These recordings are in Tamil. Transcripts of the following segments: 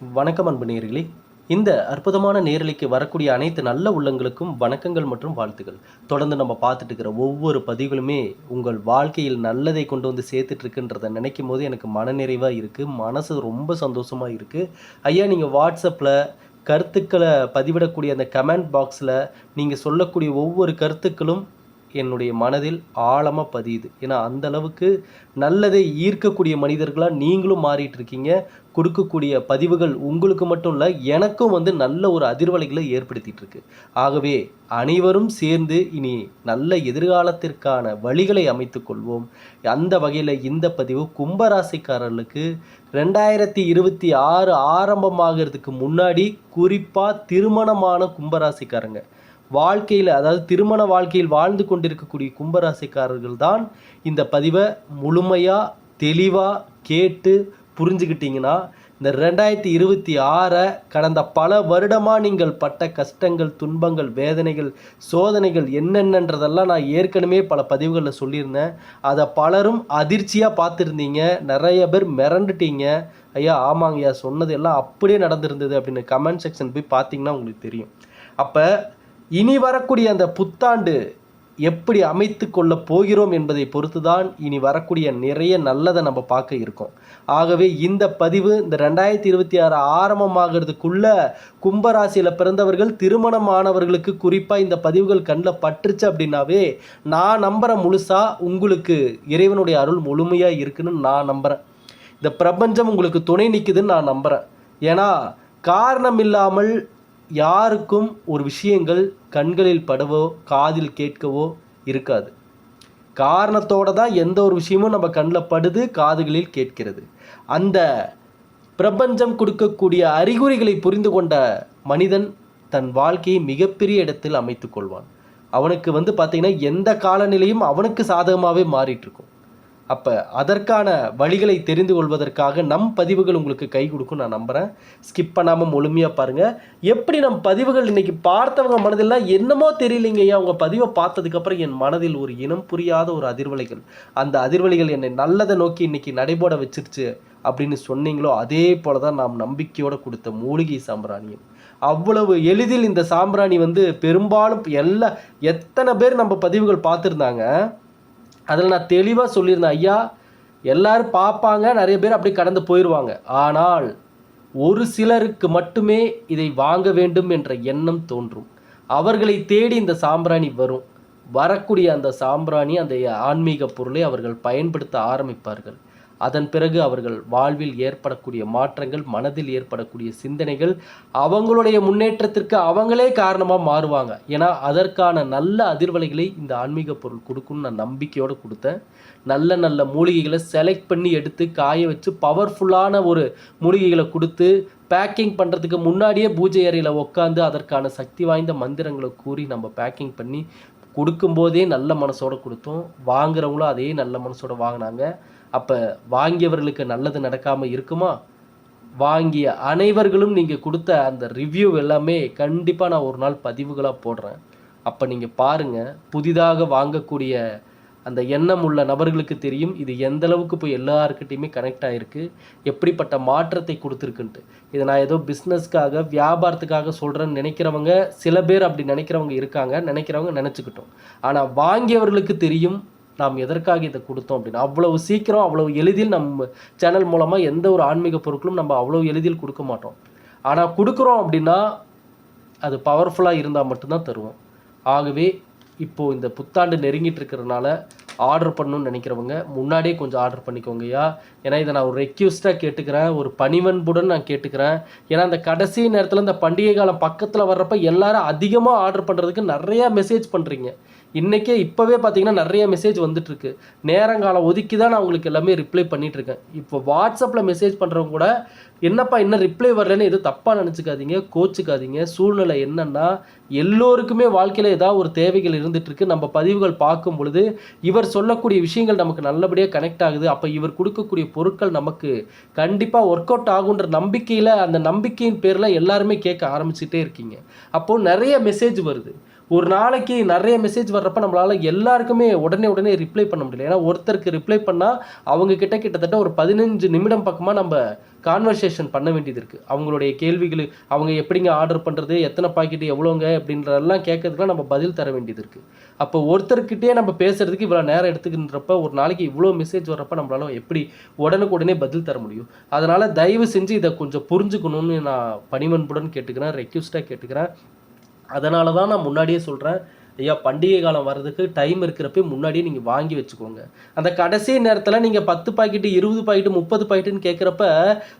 வணக்கம் அன்பு நேர்களே. இந்த அற்புதமான நேரலைக்கு வரக்கூடிய அனைத்து நல்ல உள்ளங்களுக்கும் வணக்கங்கள் மற்றும் வாழ்த்துக்கள். தொடர்ந்து நம்ம பார்த்துட்டு இருக்கிற ஒவ்வொரு பதிவுகளுமே உங்கள் வாழ்க்கையில் நல்லதை கொண்டு வந்து சேர்த்துட்டு இருக்குன்றதை நினைக்கும் போது எனக்கு மனநிறைவாக இருக்குது மனசு ரொம்ப சந்தோஷமாக இருக்குது ஐயா நீங்கள் வாட்ஸ்அப்பில் கருத்துக்களை பதிவிடக்கூடிய அந்த கமெண்ட் பாக்ஸில் நீங்கள் சொல்லக்கூடிய ஒவ்வொரு கருத்துக்களும் என்னுடைய மனதில் ஆழமாக பதியுது. ஏன்னா அந்த அளவுக்கு நல்லதை ஈர்க்கக்கூடிய மனிதர்களாக நீங்களும் மாறிட்டு இருக்கீங்க. கொடுக்கக்கூடிய பதிவுகள் உங்களுக்கு மட்டும் இல்லை எனக்கும் வந்து நல்ல ஒரு அதிர்வலைகளை ஏற்படுத்திட்டு இருக்கு. ஆகவே அனைவரும் சேர்ந்து இனி நல்ல எதிர்காலத்திற்கான வழிகளை அமைத்து கொள்வோம். அந்த வகையில் இந்த பதிவு கும்பராசிக்காரர்களுக்கு ரெண்டாயிரத்தி இருபத்தி ஆறு ஆரம்பமாகிறதுக்கு முன்னாடி குறிப்பாக திருமணமான கும்பராசிக்காரங்க. வாழ்க்கையில் அதாவது திருமண வாழ்க்கையில் வாழ்ந்து கொண்டிருக்கக்கூடிய கும்பராசிக்காரர்கள் தான் இந்த பதிவை முழுமையாக தெளிவாக கேட்டு புரிஞ்சுக்கிட்டிங்கன்னா இந்த ரெண்டாயிரத்தி இருபத்தி ஆறை கடந்த பல வருடமாக நீங்கள் பட்ட கஷ்டங்கள் துன்பங்கள் வேதனைகள் சோதனைகள் என்னென்னன்றதெல்லாம் நான் ஏற்கனவே பல பதிவுகளில் சொல்லியிருந்தேன். அதை பலரும் அதிர்ச்சியாக பார்த்துருந்தீங்க. நிறைய பேர் மிரண்டுட்டீங்க. ஐயா ஆமாங்க ஐயா சொன்னது எல்லாம் அப்படியே நடந்திருந்தது அப்படின்னு கமெண்ட் செக்ஷன் போய் பார்த்தீங்கன்னா உங்களுக்கு தெரியும். அப்போ இனி வரக்கூடிய அந்த புத்தாண்டு எப்படி அமைத்து கொள்ள போகிறோம் என்பதை பொறுத்து தான் இனி வரக்கூடிய நிறைய நல்லதை நம்ம பார்க்க இருக்கோம். ஆகவே இந்த பதிவு இந்த ரெண்டாயிரத்தி இருபத்தி ஆறு ஆரம்பமாகிறதுக்குள்ள கும்பராசியில் பிறந்தவர்கள் திருமணமானவர்களுக்கு குறிப்பாக இந்த பதிவுகள் கண்ணில் பற்றுச்சு அப்படின்னாவே நான் நம்புகிறேன் முழுசாக உங்களுக்கு இறைவனுடைய அருள் முழுமையாக இருக்குன்னு நான் நம்புகிறேன் இந்த பிரபஞ்சம் உங்களுக்கு துணை நிற்குதுன்னு நான் நம்புகிறேன் ஏன்னா காரணம் இல்லாமல் யாருக்கும் ஒரு விஷயங்கள் கண்களில் படவோ காதில் கேட்கவோ இருக்காது. காரணத்தோட தான் எந்த ஒரு விஷயமும் நம்ம கண்ணில் படுது காதுகளில் கேட்கிறது. அந்த பிரபஞ்சம் கொடுக்கக்கூடிய அறிகுறிகளை புரிந்து கொண்ட மனிதன் தன் வாழ்க்கையை மிகப்பெரிய இடத்தில் அமைத்து கொள்வான். அவனுக்கு வந்து பார்த்திங்கன்னா எந்த காலநிலையும் அவனுக்கு சாதகமாகவே மாறிட்டு இருக்கும். அப்போ அதற்கான வழிகளை தெரிந்து கொள்வதற்காக நம் பதிவுகள் உங்களுக்கு கை கொடுக்கும் நான் நம்புகிறேன் ஸ்கிப் பண்ணாமல் முழுமையாக பாருங்கள் எப்படி நம் பதிவுகள் இன்றைக்கி பார்த்தவங்க மனதில் என்னமோ தெரியலைங்க ஐயா. உங்கள் பதிவை பார்த்ததுக்கப்புறம் என் மனதில் ஒரு இனம் புரியாத ஒரு அதிர்வலைகள். அந்த அதிர்வலைகள் என்னை நல்லதை நோக்கி இன்றைக்கி நடைபோட வச்சிருச்சு அப்படின்னு சொன்னீங்களோ அதே போல தான் நாம் நம்பிக்கையோடு கொடுத்த மூலிகை சாம்பிராணியம். அவ்வளவு எளிதில் இந்த சாம்பிராணி வந்து பெரும்பாலும் எல்லா எத்தனை பேர் நம்ம பதிவுகள் பார்த்துருந்தாங்க? அதில் நான் தெளிவாக சொல்லியிருந்தேன் ஐயா எல்லாரும் பார்ப்பாங்க நிறைய பேர் அப்படியே கடந்து போயிடுவாங்க ஆனால் ஒரு சிலருக்கு மட்டுமே இதை வாங்க வேண்டும் என்ற எண்ணம் தோன்றும். அவர்களை தேடி இந்த சாம்பிராணி வரும். வரக்கூடிய அந்த சாம்பிராணி அந்த ஆன்மீக பொருளை அவர்கள் பயன்படுத்த ஆரம்பிப்பார்கள். அதன் பிறகு அவர்கள் வாழ்வில் ஏற்படக்கூடிய மாற்றங்கள் மனதில் ஏற்படக்கூடிய சிந்தனைகள் அவங்களுடைய முன்னேற்றத்திற்கு அவங்களே காரணமாக மாறுவாங்க. ஏன்னா அதற்கான நல்ல அதிர்வலைகளை இந்த ஆன்மீக பொருள் கொடுக்கும்னு நான் நம்பிக்கையோடு கொடுத்தேன். நல்ல நல்ல மூலிகைகளை செலக்ட் பண்ணி எடுத்து காய வச்சு பவர்ஃபுல்லான ஒரு மூலிகைகளை கொடுத்து பேக்கிங் பண்ணுறதுக்கு முன்னாடியே பூஜை அறையில் உட்காந்து அதற்கான சக்தி வாய்ந்த மந்திரங்களை கூறி நம்ம பேக்கிங் பண்ணி கொடுக்கும்போதே நல்ல மனசோட கொடுத்தோம். வாங்குறவங்களும் அதே நல்ல மனசோட வாங்கினாங்க. அப்போ வாங்கியவர்களுக்கு நல்லது நடக்காமல் இருக்குமா? வாங்கிய அனைவர்களும் நீங்கள் கொடுத்த அந்த ரிவ்யூ எல்லாமே கண்டிப்பாக நான் ஒரு நாள் பதிவுகளாக போடுறேன். அப்போ நீங்கள் பாருங்கள் புதிதாக வாங்கக்கூடிய அந்த எண்ணம் உள்ள நபர்களுக்கு தெரியும் இது எந்த அளவுக்கு போய் எல்லாருக்கிட்டையுமே கனெக்ட் ஆகிருக்கு எப்படிப்பட்ட மாற்றத்தை கொடுத்துருக்குன்ட்டு. இதை நான் ஏதோ பிஸ்னஸ்க்காக வியாபாரத்துக்காக சொல்கிறேன்னு நினைக்கிறவங்க சில பேர் அப்படி நினைக்கிறவங்க இருக்காங்க நினைக்கிறவங்க நினச்சிக்கிட்டோம். ஆனால் வாங்கியவர்களுக்கு தெரியும் நாம் எதற்காக இதை கொடுத்தோம் அப்படின்னு அவ்வளவு சீக்கிரம் அவ்வளவு எளிதில் நம்ம சேனல் மூலமாக எந்த ஒரு ஆன்மீக பொருட்களும் நம்ம அவ்வளோ எளிதில் கொடுக்க மாட்டோம். ஆனால் கொடுக்குறோம் அப்படின்னா அது பவர்ஃபுல்லாக இருந்தால் மட்டும்தான் தருவோம். ஆகவே இப்போது இந்த புத்தாண்டு நெருங்கிட்டு இருக்கிறதுனால ஆர்டர் பண்ணணும்னு நினைக்கிறவங்க முன்னாடியே கொஞ்சம் ஆர்டர் பண்ணிக்கோங்கய்யா. ஏன்னா இதை நான் ஒரு ரெக்யூஸ்டாக கேட்டுக்கிறேன் ஒரு பணிவன்புடன் நான் கேட்டுக்கிறேன். ஏன்னா அந்த கடைசி நேரத்தில் இந்த பண்டிகை காலம் பக்கத்தில் வர்றப்ப எல்லாரும் அதிகமாக ஆர்டர் பண்ணுறதுக்கு நிறையா மெசேஜ் பண்ணுறீங்க இன்றைக்கே இப்போவே பார்த்தீங்கன்னா நிறைய மெசேஜ் வந்துட்டுருக்கு. நேரங்காலம் ஒதுக்கி தான் நான் உங்களுக்கு எல்லாமே ரிப்ளை பண்ணிகிட்ருக்கேன் இப்போ வாட்ஸ்அப்பில் மெசேஜ் பண்ணுறவங்க கூட என்னப்பா இன்னும் ரிப்ளை வரலன்னு எதுவும் தப்பாக நினச்சிக்காதீங்க கோச்சிக்காதீங்க. சூழ்நிலை என்னென்னா எல்லோருக்குமே வாழ்க்கையில் ஏதாவது ஒரு தேவைகள் இருந்துகிட்ருக்கு நம்ம பதிவுகள் பார்க்கும் பொழுது இவர் சொல்லக்கூடிய விஷயங்கள் நமக்கு நல்லபடியாக கனெக்ட் ஆகுது. அப்போ இவர் கொடுக்கக்கூடிய பொருட்கள் நமக்கு கண்டிப்பாக ஒர்க் அவுட் ஆகுன்ற நம்பிக்கையில் அந்த நம்பிக்கையின் பேரில் எல்லாருமே கேட்க ஆரம்பிச்சுட்டே இருக்கீங்க. அப்போது நிறைய மெசேஜ் வருது. ஒரு நாளைக்கு நிறைய மெசேஜ் வர்றப்ப நம்மளால் எல்லாருக்குமே உடனே உடனே ரிப்ளை பண்ண முடியல. ஏன்னா ஒருத்தருக்கு ரிப்ளை பண்ணால் அவங்க கிட்ட கிட்டத்தட்ட ஒரு பதினஞ்சு நிமிடம் பக்கமாக நம்ம கான்வர்சேஷன் பண்ண வேண்டியது இருக்குது அவங்களுடைய கேள்விகள் அவங்க எப்படிங்க ஆர்டர் பண்ணுறது எத்தனை பாக்கெட்டு எவ்வளோங்க அப்படின்றதெல்லாம் கேட்கறதுக்குலாம் நம்ம பதில் தர வேண்டியது இருக்குது அப்போ ஒருத்தர்கிட்டே நம்ம பேசுறதுக்கு இவ்வளோ நேரம் எடுத்துக்கின்றப்ப ஒரு நாளைக்கு இவ்வளோ மெசேஜ் வர்றப்ப நம்மளால எப்படி உடனுக்குடனே பதில் தர முடியும்? அதனால் தயவு செஞ்சு இதை கொஞ்சம் புரிஞ்சுக்கணும்னு நான் பணிமன்புடன் கேட்டுக்கிறேன் ரெக்யூஸ்டாக கேட்டுக்கிறேன். அதனால தான் நான் முன்னாடியே சொல்கிறேன் ஐயா பண்டிகை காலம் வர்றதுக்கு டைம் இருக்கிறப்ப முன்னாடியே நீங்கள் வாங்கி வச்சுக்கோங்க. அந்த கடைசி நேரத்தில் நீங்கள் பத்து பாக்கெட்டு இருபது பாக்கெட்டு முப்பது பாக்கெட்டுன்னு கேட்குறப்ப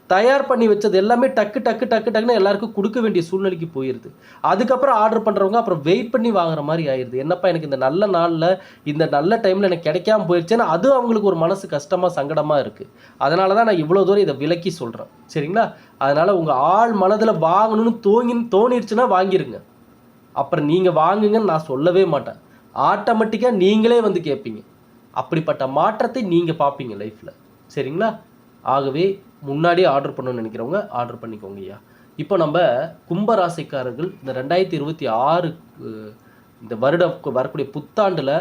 தயார் பண்ணி வச்சது எல்லாமே டக்கு டக்கு டக்கு டக்குன்னு எல்லாருக்கும் கொடுக்க வேண்டிய சூழ்நிலைக்கு போயிடுது அதுக்கப்புறம் ஆர்டர் பண்ணுறவங்க அப்புறம் வெயிட் பண்ணி வாங்குற மாதிரி ஆயிடுது என்னப்பா எனக்கு இந்த நல்ல நாளில் இந்த நல்ல டைமில் எனக்கு கிடைக்காம போயிடுச்சுன்னா அது அவங்களுக்கு ஒரு மனசு கஷ்டமாக சங்கடமாக இருக்குது அதனால தான் நான் இவ்வளோ தூரம் இதை விலக்கி சொல்கிறேன் சரிங்களா? அதனால் உங்கள் ஆள் மனதில் வாங்கணும்னு தோங்கி தோணிடுச்சுன்னா வாங்கிடுங்க அப்புறம் நீங்கள் வாங்குங்கன்னு நான் சொல்லவே மாட்டேன். ஆட்டோமேட்டிக்காக நீங்களே வந்து கேட்பீங்க அப்படிப்பட்ட மாற்றத்தை நீங்கள் பார்ப்பீங்க லைஃப்பில் சரிங்களா? ஆகவே முன்னாடியே ஆர்டர் பண்ணணும்னு நினைக்கிறவங்க ஆர்டர் பண்ணிக்கோங்க ஐயா. இப்போ நம்ம கும்பராசிக்காரர்கள் இந்த ரெண்டாயிரத்தி இருபத்தி ஆறு இந்த வருடம் வரக்கூடிய புத்தாண்டில்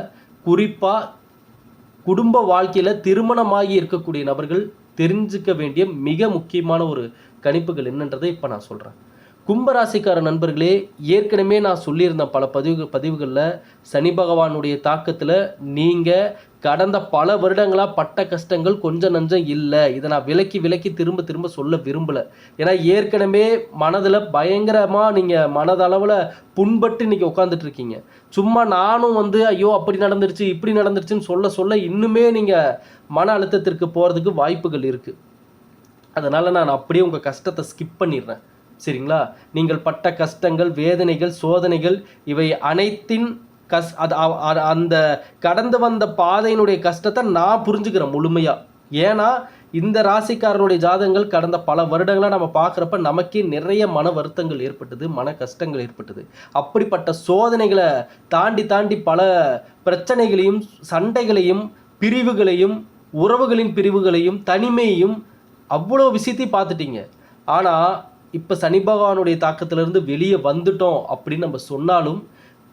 குறிப்பாக குடும்ப வாழ்க்கையில் திருமணமாகி இருக்கக்கூடிய நபர்கள் தெரிஞ்சுக்க வேண்டிய மிக முக்கியமான ஒரு கணிப்புகள் என்னன்றதை இப்போ நான் சொல்கிறேன் கும்பராசிக்கார நண்பர்களே ஏற்கனவே நான் சொல்லியிருந்தேன் பல பதிவு பதிவுகளில் சனி பகவானுடைய தாக்கத்தில் நீங்கள் கடந்த பல வருடங்களாக பட்ட கஷ்டங்கள் கொஞ்சம் நஞ்சம் இல்லை. இதை நான் விலக்கி விலக்கி திரும்ப திரும்ப சொல்ல விரும்பலை. ஏன்னா ஏற்கனவே மனதில் பயங்கரமாக நீங்கள் மனதளவில் புண்பட்டு இன்றைக்கி உட்காந்துட்டு இருக்கீங்க சும்மா நானும் வந்து ஐயோ அப்படி நடந்துருச்சு இப்படி நடந்துருச்சுன்னு சொல்ல சொல்ல இன்னுமே நீங்கள் மன அழுத்தத்திற்கு போகிறதுக்கு வாய்ப்புகள் இருக்குது அதனால் நான் அப்படியே உங்கள் கஷ்டத்தை ஸ்கிப் பண்ணிடுறேன். சரிங்களா? நீங்கள் பட்ட கஷ்டங்கள் வேதனைகள் சோதனைகள் இவை அனைத்தின் கஸ் அது அந்த கடந்து வந்த பாதையினுடைய கஷ்டத்தை நான் புரிஞ்சுக்கிறேன் முழுமையாக ஏன்னா இந்த ராசிக்காரனுடைய ஜாதகங்கள் கடந்த பல வருடங்களாக நம்ம பார்க்குறப்ப நமக்கே நிறைய மன வருத்தங்கள் ஏற்பட்டது மன கஷ்டங்கள் ஏற்பட்டது. அப்படிப்பட்ட சோதனைகளை தாண்டி தாண்டி பல பிரச்சனைகளையும் சண்டைகளையும் பிரிவுகளையும் உறவுகளின் பிரிவுகளையும் தனிமையையும் அவ்வளோ விஷயத்தையும் பார்த்துட்டீங்க. ஆனால் இப்போ சனி பகவானுடைய தாக்கத்திலிருந்து வெளியே வந்துட்டோம் அப்படின்னு நம்ம சொன்னாலும்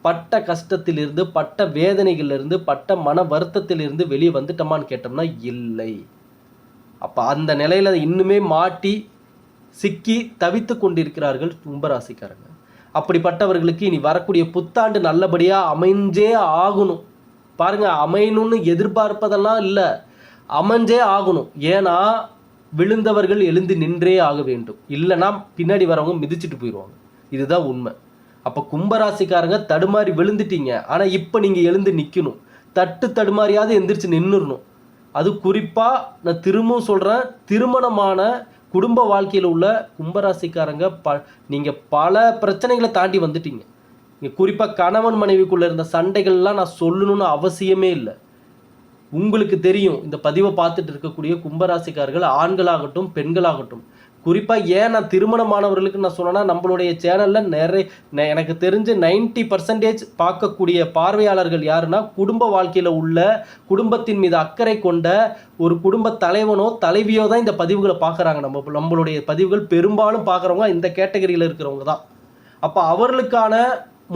பட்ட கஷ்டத்திலிருந்து பட்ட வேதனைகளிலிருந்து பட்ட மன வருத்தத்திலிருந்து வெளியே வந்துட்டோமான்னு கேட்டோம்னா இல்லை. அப்போ அந்த நிலையில் இன்னுமே மாட்டி சிக்கி தவித்து கொண்டிருக்கிறார்கள் கும்பராசிக்காரங்க. அப்படிப்பட்டவர்களுக்கு இனி வரக்கூடிய புத்தாண்டு நல்லபடியாக அமைஞ்சே ஆகணும். பாருங்கள் அமையணும்னு எதிர்பார்ப்பதெல்லாம் இல்லை அமைஞ்சே ஆகணும். ஏன்னா விழுந்தவர்கள் எழுந்து நின்றே ஆக வேண்டும். இல்லைன்னா பின்னாடி வரவங்க மிதிச்சிட்டு போயிடுவாங்க. இதுதான் உண்மை. அப்போ கும்பராசிக்காரங்க தடுமாறி விழுந்துட்டீங்க. ஆனால் இப்போ நீங்கள் எழுந்து நிற்கணும் தட்டு தடுமாறியாவது எந்திரிச்சு நின்றுடணும் அது குறிப்பாக நான் திரும்பவும் சொல்கிறேன் திருமணமான குடும்ப வாழ்க்கையில் உள்ள கும்பராசிக்காரங்க ப நீங்கள் பல பிரச்சனைகளை தாண்டி வந்துட்டீங்க. நீங்கள் குறிப்பாக கணவன் மனைவிக்குள்ளே இருந்த சண்டைகள்லாம் நான் சொல்லணும்னு அவசியமே இல்லை. உங்களுக்கு தெரியும் இந்த பதிவை பார்த்துட்டு இருக்கக்கூடிய கும்பராசிக்காரர்கள் ஆண்களாகட்டும் பெண்களாகட்டும். குறிப்பாக ஏன் நான் திருமணமானவர்களுக்கு நான் சொன்னேன்னா நம்மளுடைய சேனலில் நிறைய எனக்கு தெரிஞ்சு 90% பர்சன்டேஜ் பார்க்கக்கூடிய பார்வையாளர்கள் யாருன்னா குடும்ப வாழ்க்கையில் உள்ள குடும்பத்தின் மீது அக்கறை கொண்ட ஒரு குடும்ப தலைவனோ தலைவியோ தான் இந்த பதிவுகளை பார்க்குறாங்க. நம்ம நம்மளுடைய பதிவுகள் பெரும்பாலும் பார்க்குறவங்க இந்த கேட்டகரியில் இருக்கிறவங்க தான். அப்போ அவர்களுக்கான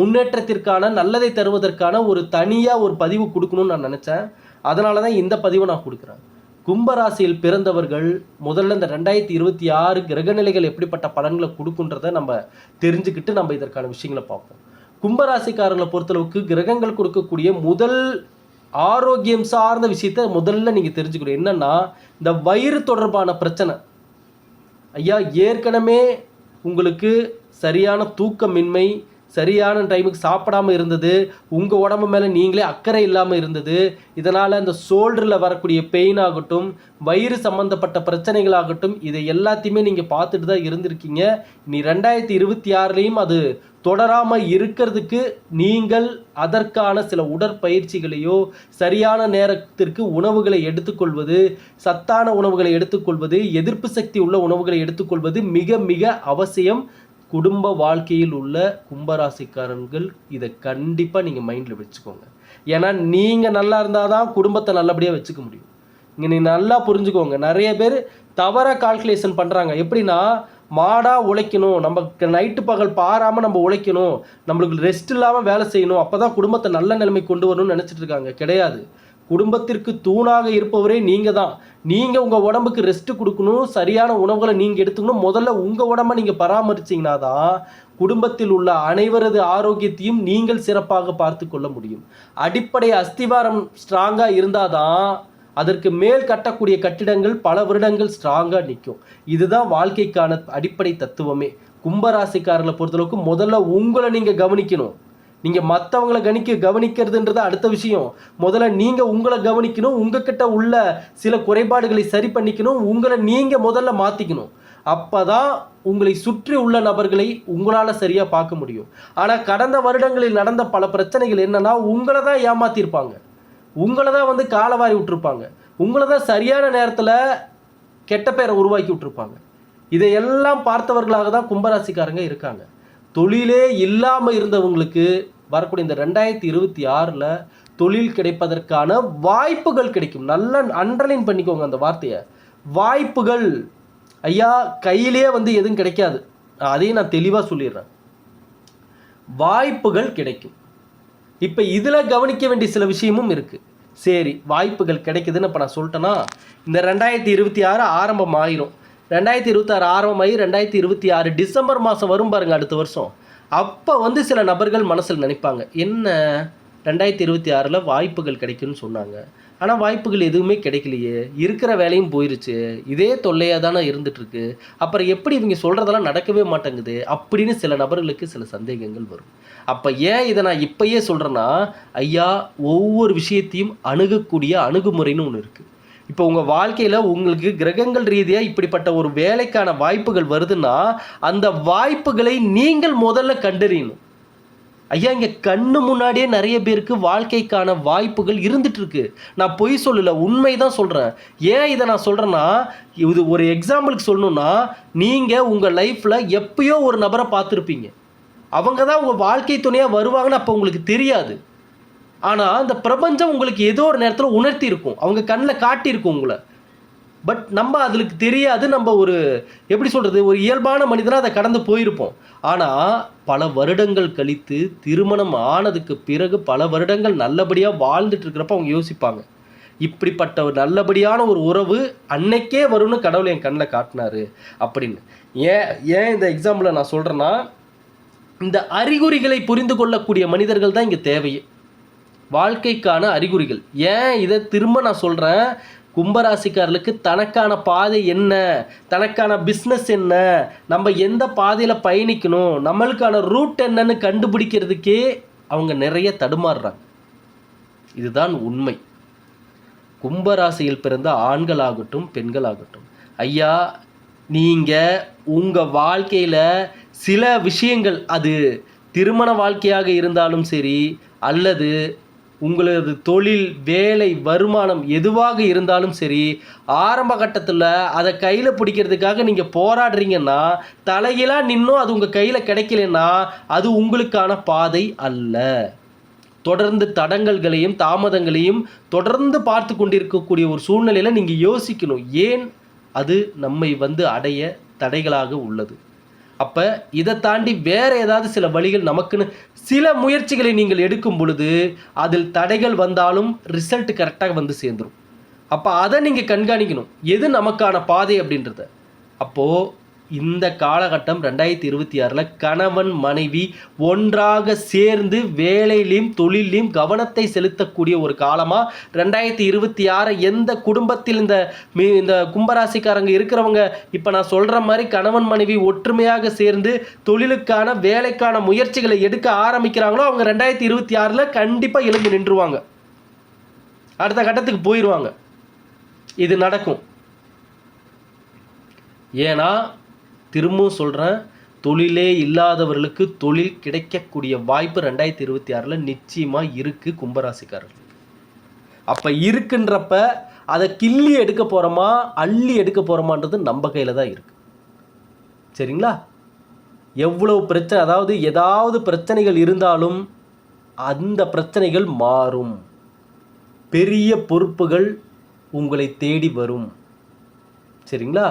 முன்னேற்றத்திற்கான நல்லதை தருவதற்கான ஒரு தனியாக ஒரு பதிவு கொடுக்கணும்னு நான் நினச்சேன். அதனால தான் இந்த பதிவை நான் கொடுக்குறேன். கும்பராசியில் பிறந்தவர்கள் முதல்ல இந்த ரெண்டாயிரத்தி இருபத்தி ஆறு கிரகநிலைகள் எப்படிப்பட்ட பலன்களை கொடுக்குன்றதை நம்ம தெரிஞ்சுக்கிட்டு நம்ம இதற்கான விஷயங்களை பார்ப்போம். கும்பராசிக்காரர்களை பொறுத்தளவுக்கு கிரகங்கள் கொடுக்கக்கூடிய முதல் ஆரோக்கியம் சார்ந்த விஷயத்த முதல்ல நீங்கள் தெரிஞ்சுக்கணும். என்னென்னா இந்த வயிறு தொடர்பான பிரச்சனை. ஐயா ஏற்கனவே உங்களுக்கு சரியான தூக்கமின்மை சரியான டைமுக்கு சாப்பிடாம இருந்தது உங்கள் உடம்பு மேலே நீங்களே அக்கறை இல்லாமல் இருந்தது இதனால் அந்த ஷோல்டரில் வரக்கூடிய பெயின் ஆகட்டும் வயிறு சம்மந்தப்பட்ட பிரச்சனைகளாகட்டும் இதை எல்லாத்தையுமே நீங்கள் பார்த்துட்டு தான் இருந்திருக்கீங்க. நீ ரெண்டாயிரத்தி இருபத்தி ஆறுலேயும் அது தொடராமல் இருக்கிறதுக்கு நீங்கள் அதற்கான சில உடற்பயிற்சிகளையோ சரியான நேரத்திற்கு உணவுகளை எடுத்துக்கொள்வது சத்தான உணவுகளை எடுத்துக்கொள்வது எதிர்ப்பு சக்தி உள்ள உணவுகளை எடுத்துக்கொள்வது மிக மிக அவசியம். குடும்ப வாழ்க்கையில் உள்ள கும்பராசிக்காரர்கள் இதை கண்டிப்பாக நீங்கள் மைண்டில் வச்சுக்கோங்க. ஏன்னா நீங்கள் நல்லா இருந்தால் தான் குடும்பத்தை நல்லபடியாக வச்சுக்க முடியும். இங்கே நீ நல்லா புரிஞ்சுக்கோங்க. நிறைய பேர் தவறாக கால்குலேஷன் பண்ணுறாங்க எப்படின்னா மாடாக உழைக்கணும். நம்ம நைட்டு பகல் பாராமல் நம்ம உழைக்கணும். நம்மளுக்கு ரெஸ்ட் இல்லாமல் வேலை செய்யணும். அப்போ தான் குடும்பத்தை நல்ல நிலைமை கொண்டு வரணும்னு நினச்சிட்டு இருக்காங்க. கிடையாது. குடும்பத்திற்கு தூணாக இருப்பவரே நீங்கள் தான் நீங்கள் உங்கள் உடம்புக்கு ரெஸ்ட் கொடுக்கணும் சரியான உணவுகளை நீங்கள் எடுத்துக்கணும். முதல்ல உங்கள் உடம்ப நீங்கள் பராமரிச்சிங்கன்னா தான் குடும்பத்தில் உள்ள அனைவரது ஆரோக்கியத்தையும் நீங்கள் சிறப்பாக பார்த்து கொள்ள முடியும். அடிப்படை அஸ்திவாரம் ஸ்ட்ராங்காக இருந்தால் தான் அதற்கு மேல் கட்டக்கூடிய கட்டிடங்கள் பல வருடங்கள் ஸ்ட்ராங்காக நிற்கும். இதுதான் வாழ்க்கைக்கான அடிப்படை தத்துவமே. கும்பராசிக்காரர்களை பொறுத்தளவுக்கு முதல்ல உங்களை நீங்கள் கவனிக்கணும். நீங்கள் மற்றவங்களை கணிக்க கவனிக்கிறதுன்றது அடுத்த விஷயம். முதல்ல நீங்கள் உங்களை கவனிக்கணும் உங்ககிட்ட உள்ள சில குறைபாடுகளை சரி பண்ணிக்கணும் உங்களை நீங்கள் முதல்ல மாற்றிக்கணும் அப்போ தான் உங்களை சுற்றி உள்ள நபர்களை உங்களால் சரியாக பார்க்க முடியும். ஆனால் கடந்த வருடங்களில் நடந்த பல பிரச்சனைகள் என்னன்னா உங்களை தான் ஏமாத்திருப்பாங்க. உங்களை தான் வந்து காலவாரி விட்டுருப்பாங்க. உங்களை தான் சரியான நேரத்தில் கெட்ட பேரை உருவாக்கி விட்டுருப்பாங்க. இதையெல்லாம் பார்த்தவர்களாக தான் கும்பராசிக்காரங்க இருக்காங்க. தொழிலே இல்லாமல் இருந்தவங்களுக்கு வரக்கூடிய இந்த ரெண்டாயிரத்தி இருபத்தி ஆறில் தொழில் கிடைப்பதற்கான வாய்ப்புகள் கிடைக்கும். நல்லா அண்டர்லைன் பண்ணிக்கோங்க அந்த வார்த்தையை. வாய்ப்புகள். ஐயா கையிலே வந்து எதுவும் கிடைக்காது. அதையும் நான் தெளிவாக சொல்லிடுறேன். வாய்ப்புகள் கிடைக்கும். இப்போ இதில் கவனிக்க வேண்டிய சில விஷயமும் இருக்குது சரி வாய்ப்புகள் கிடைக்குதுன்னு இப்போ நான் சொல்லிட்டேன்னா இந்த ரெண்டாயிரத்தி இருபத்தி ஆறு ஆரம்பம் ஆயிரும். ரெண்டாயிரத்தி இருபத்தாறு ஆரம்பமாகி ரெண்டாயிரத்தி இருபத்தி ஆறு டிசம்பர் மாதம் வரும் பாருங்க அடுத்த வருஷம். அப்போ வந்து சில நபர்கள் மனசில் நினைப்பாங்க என்ன ரெண்டாயிரத்தி இருபத்தி ஆறில் வாய்ப்புகள் கிடைக்கும்னு சொன்னாங்க. ஆனால் வாய்ப்புகள் எதுவுமே கிடைக்கலையே இருக்கிற வேலையும் போயிருச்சு இதே தொல்லையாக தானே இருந்துகிட்ருக்கு அப்புறம் எப்படி இவங்க சொல்கிறதெல்லாம் நடக்கவே மாட்டேங்குது அப்படின்னு சில நபர்களுக்கு சில சந்தேகங்கள் வரும். அப்போ ஏன் இதை நான் இப்பயே சொல்கிறேன்னா ஐயா ஒவ்வொரு விஷயத்தையும் அணுகக்கூடிய அணுகுமுறைன்னு ஒன்று இருக்குது இப்போ உங்கள் வாழ்க்கையில் உங்களுக்கு கிரகங்கள் ரீதியாக இப்படிப்பட்ட ஒரு வேலைக்கான வாய்ப்புகள் வருதுன்னா அந்த வாய்ப்புகளை நீங்கள் முதல்ல கண்டறியணும். ஐயா இங்கே கண்ணு முன்னாடியே நிறைய பேருக்கு வாழ்க்கைக்கான வாய்ப்புகள் இருந்துகிட்ருக்கு நான் பொய் சொல்லலை உண்மை தான் சொல்கிறேன் ஏன் இதை நான் சொல்கிறேன்னா இது ஒரு எக்ஸாம்பிளுக்கு சொல்லணும்னா நீங்கள் உங்கள் லைஃப்பில் எப்பயோ ஒரு நபரை பார்த்துருப்பீங்க. அவங்க தான் உங்கள் வாழ்க்கை துணையாக வருவாங்கன்னு அப்போ உங்களுக்கு தெரியாது. ஆனால் அந்த பிரபஞ்சம் உங்களுக்கு ஏதோ ஒரு நேரத்தில் உணர்த்தி இருக்கும் அவங்க கண்ணில் காட்டியிருக்கும் உங்களை. பட் நம்ம அதுக்கு தெரியாது. நம்ம ஒரு எப்படி சொல்கிறது ஒரு இயல்பான மனிதனாக அதை கடந்து போயிருப்போம். ஆனால் பல வருடங்கள் கழித்து திருமணம் ஆனதுக்கு பிறகு பல வருடங்கள் நல்லபடியாக வாழ்ந்துட்டு இருக்கிறப்ப அவங்க யோசிப்பாங்க. இப்படிப்பட்ட ஒரு நல்லபடியான ஒரு உறவு அன்னைக்கே வரும்னு கடவுள் என் கண்ணில் காட்டினாரு அப்படின்னு. ஏன் ஏன் இந்த எக்ஸாம்பிளை நான் சொல்கிறேன்னா இந்த அறிகுறிகளை புரிந்து கொள்ளக்கூடிய மனிதர்கள் தான் இங்கே தேவையே. வாழ்க்கைக்கான அறிகுறிகள். ஏன் இதை திரும்ப நான் சொல்கிறேன் கும்பராசிக்காரர்களுக்கு தனக்கான பாதை என்ன? தனக்கான பிஸ்னஸ் என்ன? நம்ம எந்த பாதையில் பயணிக்கணும்? நம்மளுக்கான ரூட் என்னன்னு கண்டுபிடிக்கிறதுக்கே அவங்க நிறைய தடுமாறுறாங்க. இதுதான் உண்மை. கும்பராசியில் பிறந்த ஆண்களாகட்டும் பெண்களாகட்டும். ஐயா நீங்கள் உங்கள் வாழ்க்கையில் சில விஷயங்கள் அது திருமண வாழ்க்கையாக இருந்தாலும் சரி அல்லது உங்களது தொழில் வேலை வருமானம் எதுவாக இருந்தாலும் சரி ஆரம்ப கட்டத்தில் அதை கையில் பிடிக்கிறதுக்காக நீங்கள் போராடுறீங்கன்னா தலையிலாக நின்னும் அது உங்கள் கையில் கிடைக்கலன்னா அது உங்களுக்கான பாதை அல்ல. தொடர்ந்து தடங்கல்களையும் தாமதங்களையும் தொடர்ந்து பார்த்து கொண்டிருக்கக்கூடிய ஒரு சூழ்நிலையில் நீங்கள் யோசிக்கணும். ஏன் அது நம்மை வந்து அடைய தடைகளாக உள்ளது? அப்போ இதை தாண்டி வேற ஏதாவது சில வழிகள் நமக்குன்னு சில முயற்சிகளை நீங்கள் எடுக்கும் பொழுது அதில் தடைகள் வந்தாலும் ரிசல்ட் கரெக்டாக வந்து சேர்ந்துடும் அப்போ அதை நீங்கள் கண்காணிக்கணும். எது நமக்கான பாதை அப்படின்றத. அப்போது இந்த காலகட்டம் ரெண்டாயிரத்தி இருபத்தி ஆறில் கணவன் மனைவி ஒன்றாக சேர்ந்து வேலையிலையும் தொழிலையும் கவனத்தை செலுத்தக்கூடிய ஒரு காலமாக ரெண்டாயிரத்தி இருபத்தி ஆறு எந்த குடும்பத்தில் இந்த மீ இந்த கும்பராசிக்காரங்க இருக்கிறவங்க? இப்போ நான் சொல்கிற மாதிரி கணவன் மனைவி ஒற்றுமையாக சேர்ந்து தொழிலுக்கான வேலைக்கான முயற்சிகளை எடுக்க ஆரம்பிக்கிறாங்களோ அவங்க ரெண்டாயிரத்தி இருபத்தி ஆறில் கண்டிப்பாக எழுந்து நின்றுவாங்க. அடுத்த கட்டத்துக்கு போயிடுவாங்க இது நடக்கும். ஏன்னா திரும்பவும் சொல்கிறேன் தொழிலே இல்லாதவர்களுக்கு தொழில் கிடைக்கக்கூடிய வாய்ப்பு ரெண்டாயிரத்தி இருபத்தி ஆறில் நிச்சயமாக இருக்குது கும்பராசிக்காரர்கள். அப்போ இருக்குன்றப்ப அதை கிள்ளி எடுக்க போகிறோமா அள்ளி எடுக்க போகிறோமான்றது நம்ம கையில் தான் இருக்குது சரிங்களா? எவ்வளவு பிரச்சனை அதாவது ஏதாவது பிரச்சனைகள் இருந்தாலும் அந்த பிரச்சனைகள் மாறும். பெரிய பொறுப்புகள் உங்களை தேடி வரும். சரிங்களா?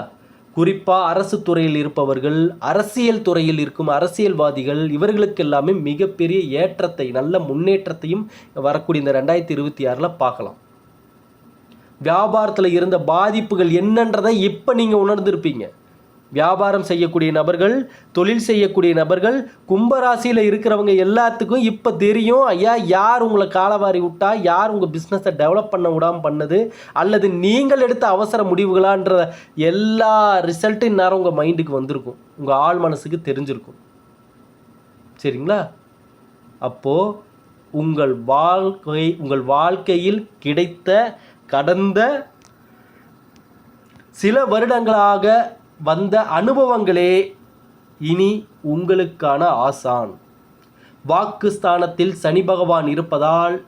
குறிப்பாக அரசு துறையில் இருப்பவர்கள் அரசியல் துறையில் இருக்கும் அரசியல்வாதிகள் இவர்களுக்கு எல்லாமே மிகப்பெரிய ஏற்றத்தை நல்ல முன்னேற்றத்தையும் வரக்கூடிய இந்த ரெண்டாயிரத்தி இருபத்தி ஆறில் பார்க்கலாம். வியாபாரத்தில் இருந்த பாதிப்புகள் என்னன்றதை இப்போ நீங்கள் உணர்ந்திருப்பீங்க. வியாபாரம் செய்யக்கூடிய நபர்கள் தொழில் செய்யக்கூடிய நபர்கள் கும்பராசியில் இருக்கிறவங்க எல்லாத்துக்கும் இப்போ தெரியும் ஐயா யார் உங்களை காலவாரி விட்டா யார் உங்கள் பிஸ்னஸை டெவலப் பண்ண விடாமல் பண்ணது அல்லது நீங்கள் எடுத்த அவசர முடிவுகளான்ற எல்லா ரிசல்ட்டும் இந்நேரம் உங்கள் மைண்டுக்கு வந்திருக்கும். உங்கள் ஆள் மனசுக்கு தெரிஞ்சிருக்கும். சரிங்களா? அப்போது உங்கள் வாழ்க்கை உங்கள் வாழ்க்கையில் கிடைத்த கடந்த சில வருடங்களாக வந்த அனுபவங்களே இனி உங்களுக்கான ஆசான். வாக்குஸ்தானத்தில் சனி பகவான் இருப்பதால்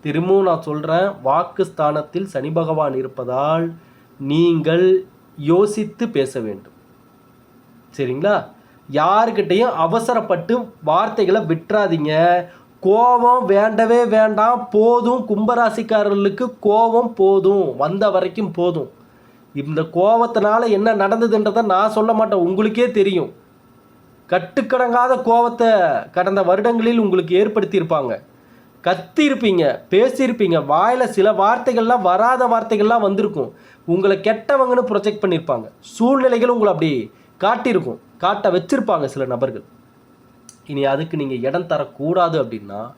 திரும்பவும் நான் சொல்கிறேன் வாக்குஸ்தானத்தில் சனி பகவான் இருப்பதால் நீங்கள் யோசித்து பேச வேண்டும். சரிங்களா? யாருக்கிட்டையும் அவசரப்பட்டு வார்த்தைகளை விட்டுறாதீங்க. கோபம் வேண்டவே வேண்டாம் போதும். கும்பராசிக்காரர்களுக்கு கோபம் போதும். வந்த வரைக்கும் போதும். இந்த கோபத்தினால என்ன நடந்ததுன்றதை நான் சொல்ல மாட்டேன். உங்களுக்கே தெரியும். கட்டுக்கடங்காத கோபத்தை கடந்த வருடங்களில் உங்களுக்கு ஏற்படுத்தியிருப்பாங்க. கத்தியிருப்பீங்க பேசியிருப்பீங்க. வாயில் சில வார்த்தைகள்லாம் வராத வார்த்தைகள்லாம் வந்திருக்கும். உங்களை கெட்டவங்கன்னு ப்ரொஜெக்ட் பண்ணியிருப்பாங்க. சூழ்நிலைகள் உங்களை அப்படி காட்டியிருக்கும். காட்ட வச்சுருப்பாங்க சில நபர்கள். இனி அதுக்கு நீங்கள் இடம் தரக்கூடாது அப்படின்னா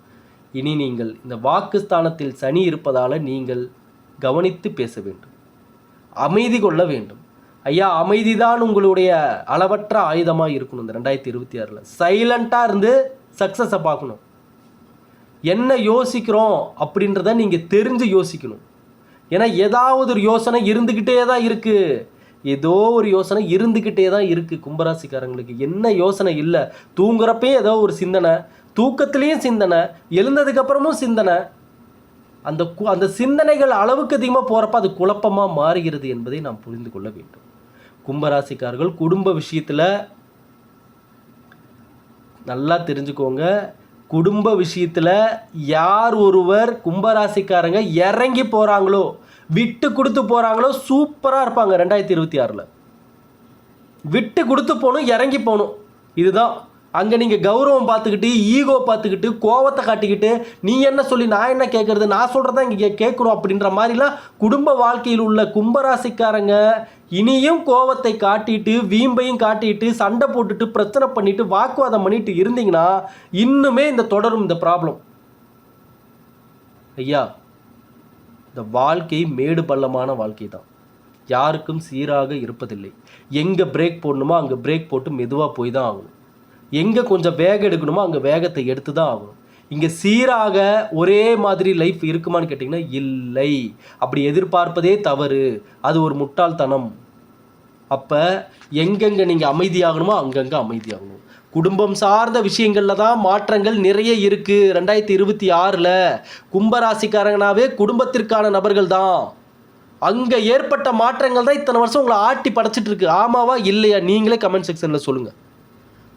இனி நீங்கள் இந்த வாக்குஸ்தானத்தில் சனி இருப்பதால் நீங்கள் கவனித்து பேச வேண்டும். அமைதி கொள்ள வேண்டும். ஐயா அமைதி தான் உங்களுடைய அளவற்ற ஆயுதமாக இருக்கணும் இந்த ரெண்டாயிரத்தி இருபத்தி ஆறில். சைலண்ட்டாக இருந்து சக்ஸஸை பார்க்கணும். என்ன யோசிக்கிறோம் அப்படின்றத நீங்கள் தெரிஞ்சு யோசிக்கணும். ஏன்னா ஏதாவது ஒரு யோசனை இருந்துக்கிட்டே தான் இருக்குது ஏதோ ஒரு யோசனை இருந்துக்கிட்டே தான் இருக்குது கும்பராசிக்காரங்களுக்கு. என்ன யோசனை இல்லை. தூங்குறப்பே ஏதோ ஒரு சிந்தனை தூக்கத்துலேயும் சிந்தனை எழுந்ததுக்கப்புறமும் சிந்தனை அந்த கு- அந்த சிந்தனைகள் அளவுக்கு அதிகமாக போகிறப்ப அது குழப்பமாக மாறுகிறது என்பதை நாம் புரிந்து கொள்ள வேண்டும். கும்பராசிக்காரர்கள் குடும்ப விஷயத்தில் நல்லா தெரிஞ்சுக்கோங்க. குடும்ப விஷயத்தில் யார் ஒருவர் கும்பராசிக்காரங்க இறங்கி போகிறாங்களோ விட்டு கொடுத்து போகிறாங்களோ சூப்பராக இருப்பாங்க ரெண்டாயிரத்தி இருபத்தி ஆறில். விட்டு கொடுத்து போகணும் இறங்கி போகணும். இதுதான் அங்கே நீங்கள் கௌரவம் பார்த்துக்கிட்டு ஈகோ பார்த்துக்கிட்டு கோவத்தை காட்டிக்கிட்டு நீ என்ன சொல்லி நான் என்ன கேட்குறது நான் சொல்கிறதா இங்கே கேட்குறோம் அப்படின்ற மாதிரிலாம் குடும்ப வாழ்க்கையில் உள்ள கும்பராசிக்காரங்க இனியும் கோவத்தை காட்டிட்டு வீம்பையும் காட்டிட்டு சண்டை போட்டுட்டு பிரச்சனை பண்ணிட்டு வாக்குவாதம் பண்ணிட்டு இருந்தீங்கன்னா இன்னுமே இந்த தொடரும் இந்த ப்ராப்ளம் ஐயா இந்த வாழ்க்கை மேடு பள்ளமான வாழ்க்கை தான். யாருக்கும் சீராக இருப்பதில்லை. எங்கே பிரேக் போடணுமோ அங்கே பிரேக் போட்டு மெதுவாக போய் தான் ஆகணும். எங்கே கொஞ்சம் வேகம் எடுக்கணுமோ அங்கே வேகத்தை எடுத்து தான் ஆகணும். இங்கே சீராக ஒரே மாதிரி லைஃப் இருக்குமான்னு கேட்டிங்கன்னா இல்லை. அப்படி எதிர்பார்ப்பதே தவறு. அது ஒரு முட்டாள்தனம். அப்போ எங்கெங்கே நீங்கள் அமைதியாகணுமோ அங்கங்கே அமைதியாகணும். குடும்பம் சார்ந்த விஷயங்களில் தான் மாற்றங்கள் நிறைய இருக்குது ரெண்டாயிரத்தி இருபத்தி ஆறில் கும்பராசிக்காரங்கனாவே குடும்பத்திற்கான நபர்கள் தான். அங்கே ஏற்பட்ட மாற்றங்கள் தான் இத்தனை வருஷம் உங்களை ஆட்டி படைச்சிட்டு இருக்கு. ஆமாவா? இல்லையா? நீங்களே கமெண்ட் செக்ஷனில் சொல்லுங்கள்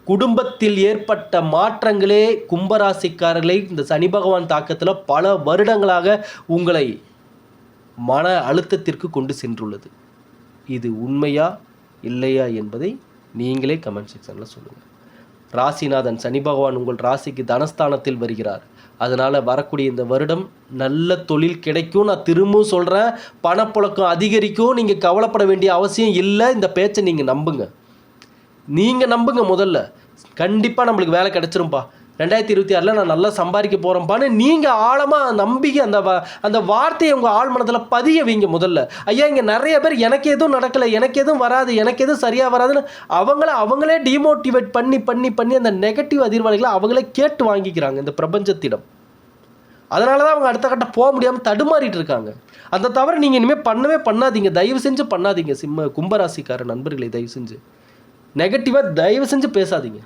குடும்பத்தில் ஏற்பட்ட மாற்றங்களே கும்பராசிக்காரர்களை இந்த சனி பகவான் தாக்கத்தில் பல வருடங்களாக உங்களை மன அழுத்தத்திற்கு கொண்டு சென்றுள்ளது. இது உண்மையா இல்லையா என்பதை நீங்களே கமெண்ட் செக்ஷனில் சொல்லுங்கள் ராசிநாதன் சனி பகவான் உங்கள் ராசிக்கு தனஸ்தானத்தில் வருகிறார். அதனால் வரக்கூடிய இந்த வருடம் நல்ல தொழில் கிடைக்கும். நான் திரும்பவும் சொல்கிறேன் பணப்புழக்கம் அதிகரிக்கும். நீங்கள் கவலைப்பட வேண்டிய அவசியம் இல்லை. இந்த பேச்சை நீங்கள் நம்புங்கள் நீங்கள் நம்புங்க முதல்ல. கண்டிப்பாக நம்மளுக்கு வேலை கிடச்சிரும்ப்பா ரெண்டாயிரத்தி இருபத்தி ஆறில் நான் நல்லா சம்பாதிக்க போகிறேன்ப்பான்னு நீங்கள் ஆழமாக நம்பிக்கை அந்த வ அந்த வார்த்தையை உங்கள் ஆழ் மனத்தில் பதிய வைங்க முதல்ல. ஐயா இங்கே நிறைய பேர் எனக்கு எதுவும் நடக்கலை எனக்கு எதுவும் வராது எனக்கு எதுவும் சரியாக வராதுன்னு அவங்கள அவங்களே டிமோட்டிவேட் பண்ணி பண்ணி பண்ணி அந்த நெகட்டிவ் அதிர்வலைகளை அவங்களே கேட்டு வாங்கிக்கிறாங்க இந்த பிரபஞ்சத்திடம். அதனால தான் அவங்க அடுத்த கட்டம் போக முடியாமல் தடுமாறிட்டு இருக்காங்க. அந்த தவிர நீங்கள் இனிமேல் பண்ணவே பண்ணாதீங்க. தயவு செஞ்சு பண்ணாதீங்க. சிம்ம கும்பராசிக்கார நண்பர்களை தயவு செஞ்சு. நெகட்டிவாக தயவு செஞ்சு பேசாதீங்க.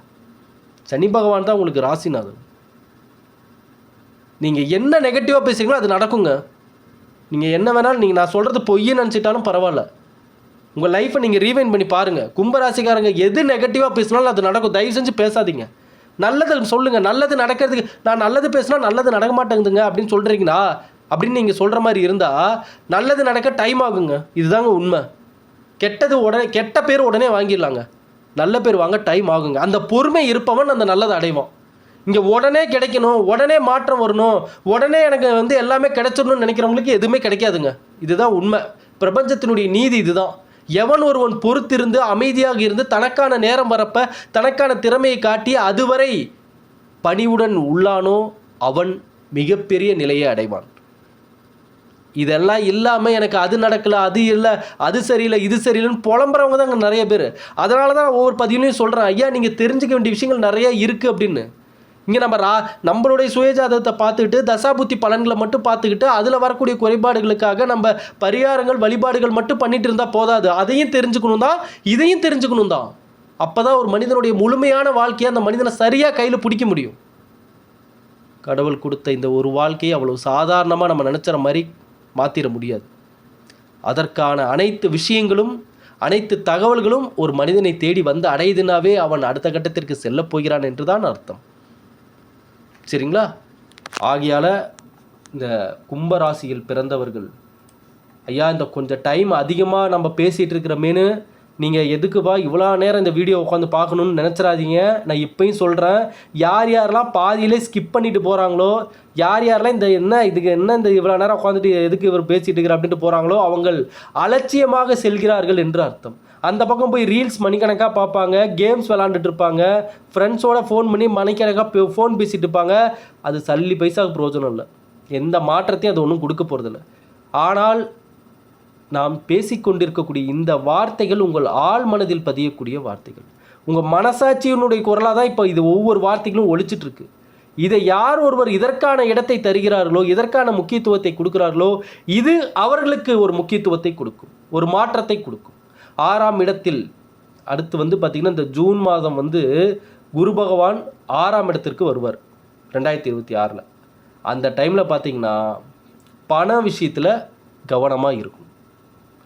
சனி பகவான் தான் உங்களுக்கு ராசிநாதன். நீங்கள் என்ன நெகட்டிவாக பேசுகிறீங்களோ அது நடக்குங்க. நீங்கள் என்ன வேணாலும் நீங்கள் நான் சொல்கிறது பொய்யே நினச்சிட்டாலும் பரவாயில்ல. உங்கள் லைஃப்பை நீங்கள் ரீவைன் பண்ணி பாருங்கள் கும்பராசிக்காரங்க எது நெகட்டிவாக பேசினாலும் அது நடக்கும். தயவு செஞ்சு பேசாதீங்க. நல்லது சொல்லுங்கள் நல்லது நடக்கிறதுக்கு நான் நல்லது பேசினா நல்லது நடக்க மாட்டேங்குதுங்க அப்படின்னு சொல்கிறீங்களா அப்படின்னு நீங்கள் சொல்கிற மாதிரி இருந்தால் நல்லது நடக்க டைம் ஆகுங்க. இதுதாங்க உண்மை. கெட்டது உடனே கெட்ட பேர் உடனே வாங்கிடலாங்க. நல்ல பேர் வாங்க டைம் ஆகுங்க. அந்த பொறுமை இருப்பவன் அந்த நல்லதை அடைவான். இங்கே உடனே கிடைக்கணும் உடனே மாற்றம் வரணும் உடனே எனக்கு வந்து எல்லாமே கிடைச்சிடணும்னு நினைக்கிறவங்களுக்கு எதுவுமே கிடைக்காதுங்க. இதுதான் உண்மை. பிரபஞ்சத்தினுடைய நீதி இதுதான். எவன் ஒருவன் பொறுத்திருந்து அமைதியாக இருந்து தனக்கான நேரம் வரப்ப தனக்கான திறமையை காட்டி அதுவரை பணிவுடன் உள்ளானோ அவன் மிகப்பெரிய நிலையை அடைவான். இதெல்லாம் இல்லாமல் எனக்கு அது நடக்கலை அது இல்லை அது சரியில்லை இது சரியில்லைன்னு புலம்புறவங்க தான் அங்கே நிறைய பேர். அதனால தான் ஒவ்வொரு பதிவுலையும் சொல்கிறேன் ஐயா நீங்கள் தெரிஞ்சுக்க வேண்டிய விஷயங்கள் நிறைய இருக்குது அப்படின்னு. இங்கே நம்ம ரா நம்மளுடைய சுயஜாதகத்தை பார்த்துக்கிட்டு தசாபுத்தி பலன்களை மட்டும் பார்த்துக்கிட்டு அதில் வரக்கூடிய குறைபாடுகளுக்காக நம்ம பரிகாரங்கள் வழிபாடுகள் மட்டும் பண்ணிட்டு இருந்தால் போதாது. அதையும் தெரிஞ்சுக்கணும் தான் இதையும் தெரிஞ்சுக்கணும் தான். அப்போ தான் ஒரு மனிதனுடைய முழுமையான வாழ்க்கையை அந்த மனிதனை சரியாக கையில் பிடிக்க முடியும். கடவுள் கொடுத்த இந்த ஒரு வாழ்க்கையை அவ்வளோ சாதாரணமாக நம்ம நினச்சிற மாதிரி மாற்றிட முடியாது. அதற்கான அனைத்து விஷயங்களும் அனைத்து தகவல்களும் ஒரு மனிதனை தேடி வந்து அடையுதுனாவே அவன் அடுத்த கட்டத்திற்கு செல்லப் போகிறான் என்று தான் அர்த்தம். சரிங்களா? ஆகையால் இந்த கும்பராசியில் பிறந்தவர்கள் ஐயா இந்த கொஞ்சம் டைம் அதிகமாக நம்ம பேசிகிட்டு இருக்கிறமேனு நீங்கள் எதுக்குப்பா இவ்வளோ நேரம் இந்த வீடியோ உட்காந்து பார்க்கணுன்னு நினச்சிடாதீங்க. நான் இப்போயும் சொல்கிறேன் யார் யாரெல்லாம் பாதியிலே ஸ்கிப் பண்ணிட்டு போகிறாங்களோ யார் யாரெல்லாம் இந்த என்ன இதுக்கு என்ன இந்த இவ்வளோ நேரம் உட்காந்துட்டு எதுக்கு இவர் பேசிகிட்டு இருக்கிற அப்படின்ட்டு போகிறாங்களோ அவங்கள் அலட்சியமாக செல்கிறார்கள் என்று அர்த்தம். அந்த பக்கம் போய் ரீல்ஸ் மணிக்கணக்காக பார்ப்பாங்க கேம்ஸ் விளாண்டுட்டு இருப்பாங்க ஃப்ரெண்ட்ஸோட ஃபோன் பண்ணி மணிக்கணக்காக ஃபோன் பேசிகிட்டு இருப்பாங்க. அது சல்லி பைசாவுக்கு பிரயோஜனம் இல்லை. எந்த மாற்றத்தையும் அது ஒன்றும் கொடுக்க போகிறதில்ல ஆனால் நாம் பேசிக்கொண்டிருக்கக்கூடிய இந்த வார்த்தைகள் உங்கள் ஆள் மனதில் பதியக்கூடிய வார்த்தைகள். உங்கள் மனசாட்சியினுடைய குரலாக தான் இப்போ இது ஒவ்வொரு வார்த்தைகளும் ஒழிச்சிட்ருக்கு இதை யார் ஒருவர் இதற்கான இடத்தை தருகிறார்களோ இதற்கான முக்கியத்துவத்தை கொடுக்கிறார்களோ இது அவர்களுக்கு ஒரு முக்கியத்துவத்தை கொடுக்கும் ஒரு மாற்றத்தை கொடுக்கும். ஆறாம் இடத்தில் அடுத்து வந்து பார்த்திங்கன்னா இந்த ஜூன் மாதம் வந்து குரு பகவான் ஆறாம் இடத்திற்கு வருவார் ரெண்டாயிரத்தி இருபத்தி ஆறில். அந்த டைமில் பார்த்திங்கன்னா பண விஷயத்தில் கவனமாக இருக்கும்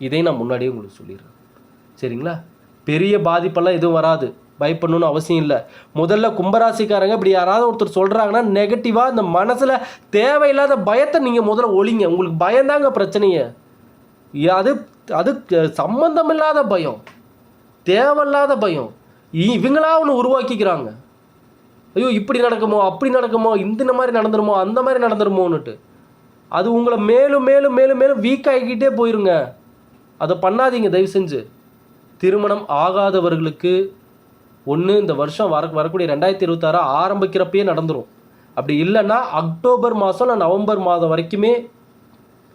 இதை நான் முன்னாடியே உங்களுக்கு சொல்லிடுறேன். சரிங்களா? பெரிய பாதிப்பெல்லாம் எதுவும் வராது. பயப்படணும்னு அவசியம் இல்லை. முதல்ல கும்பராசிக்காரங்க இப்படி யாராவது ஒருத்தர் சொல்கிறாங்கன்னா நெகட்டிவாக இந்த மனசில் தேவையில்லாத பயத்தை நீங்கள் முதல்ல ஒழிங்க. உங்களுக்கு பயந்தாங்க பிரச்சனையை. அது அது சம்மந்தமில்லாத பயம். தேவையில்லாத பயம். இ- இவங்களா ஒன்று உருவாக்கிக்கிறாங்க. ஐயோ இப்படி நடக்குமோ அப்படி நடக்குமோ இந்த மாதிரி நடந்துருமோ அந்த மாதிரி நடந்துருமோன்னுட்டு. அது உங்களை மேலும் மேலும் மேலும் மேலும் வீக் ஆகிக்கிட்டே போயிருங்க. அதை பண்ணாதீங்க தயவு செஞ்சு. திருமணம் ஆகாதவர்களுக்கு ஒன்று இந்த வருஷம் வர வரக்கூடிய ரெண்டாயிரத்தி இருபத்தாறு ஆரம்பிக்கிறப்பயே நடந்துடும் அப்படி இல்லைன்னா அக்டோபர் மாதம் இல்லை நவம்பர் மாதம் வரைக்குமே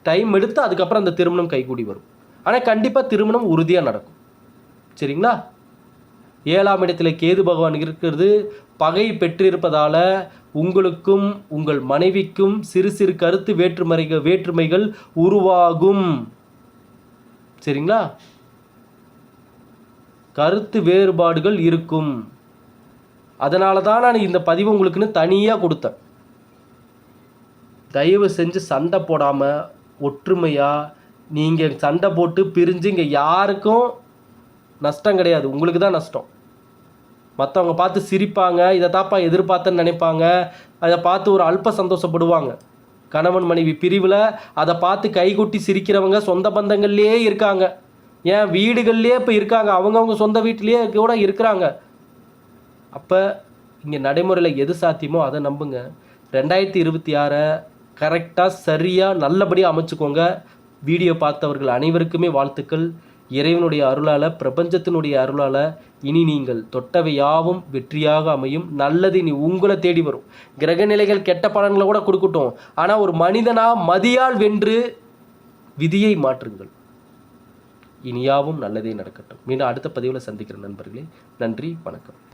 டைம் எடுத்து அதுக்கப்புறம் அந்த திருமணம் கைகூடி வரும். ஆனால் கண்டிப்பாக திருமணம் உறுதியாக நடக்கும். சரிங்களா? ஏழாம் இடத்துல கேது பகவான் இருக்கிறது. பகை பெற்றிருப்பதால் உங்களுக்கும் உங்கள் மனைவிக்கும் சிறு சிறு கருத்து வேற்றுமறைகள் வேற்றுமைகள் உருவாகும். சரிங்களா? கருத்து வேறுபாடுகள் இருக்கும். அதனால தான் நான் இந்த பதிவு உங்களுக்குன்னு தனியாக கொடுத்தேன். தயவு செஞ்சு சண்டை போடாமல் ஒற்றுமையாக நீங்கள் சண்டை போட்டு பிரிஞ்சு இங்கே யாருக்கும் நஷ்டம் கிடையாது. உங்களுக்கு தான் நஷ்டம். மற்றவங்க பார்த்து சிரிப்பாங்க இதை தாப்பா எதிர்பார்த்தேன்னு நினைப்பாங்க அதை பார்த்து ஒரு அல்ப சந்தோஷப்படுவாங்க. கணவன் மனைவி பிரிவில் அதை பார்த்து கைகொட்டி சிரிக்கிறவங்க சொந்த பந்தங்கள்லேயே இருக்காங்க. ஏன்? வீடுகள்லேயே இப்போ இருக்காங்க. அவங்கவுங்க சொந்த வீட்டிலேயே கூட இருக்கிறாங்க. அப்போ இங்கே நடைமுறையில் எது சாத்தியமோ அதை நம்புங்க. ரெண்டாயிரத்தி இருபத்தி ஆறை கரெக்டாக சரியாக நல்லபடியாக அமைச்சுக்கோங்க. வீடியோ பார்த்தவர்கள் அனைவருக்குமே வாழ்த்துக்கள். இறைவனுடைய அருளால் பிரபஞ்சத்தினுடைய அருளால் இனி நீங்கள் தொட்டவை யாவும் வெற்றியாக அமையும். நல்லது இனி உங்களை தேடி வரும். கிரகநிலைகள் கெட்ட பலன்களை கூட கொடுக்கட்டும். ஆனால் ஒரு மனிதனா மதியால் வென்று விதியை மாற்றுங்கள். இனியாவும் நல்லதே நடக்கட்டும். மீண்டும் அடுத்த பதிவில் சந்திக்கிற நண்பர்களே. நன்றி வணக்கம்.